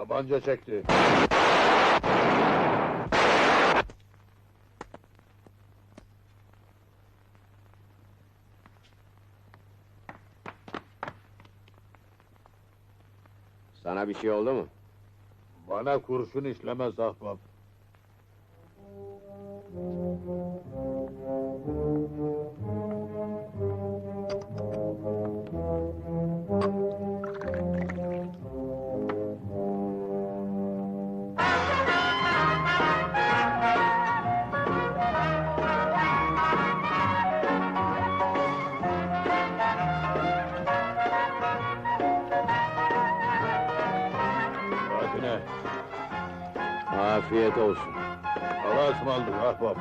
Tabanca çekti. Sana bir şey oldu mu? Bana kurşun işlemez ahbap. Afiyet olsun. Allah'a ısmarladık ahbap.